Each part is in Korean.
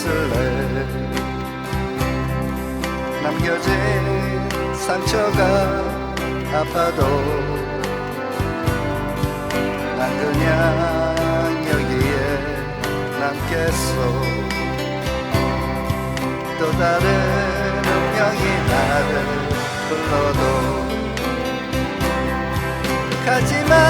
있을래? 남겨진 상처가 아파도 난 그냥 여기에 남겠어. 또 다른 운명이 나를 불러도 가지마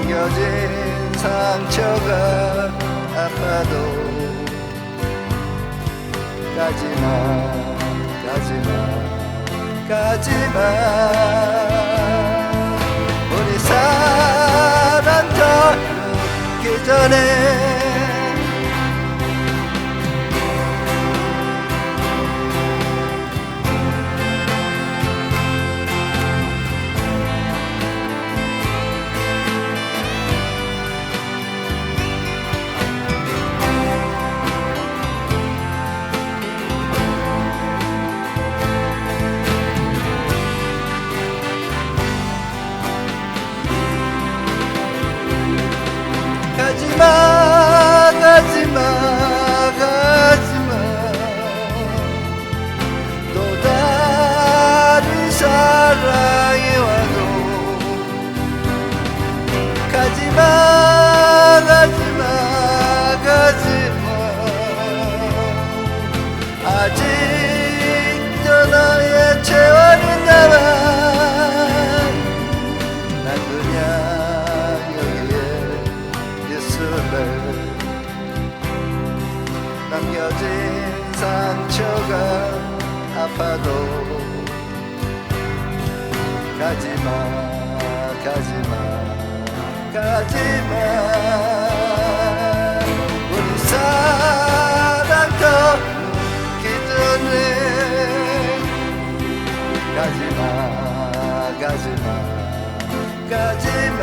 남겨진 상처가 아파도 가지마 가지마 가지마. 우리 사랑 더 늦기 전에 남겨진 상처가 아파도 가지마 가지마 가지마. 우리 사랑 더 늦기 전에 가지마 가지마 가지마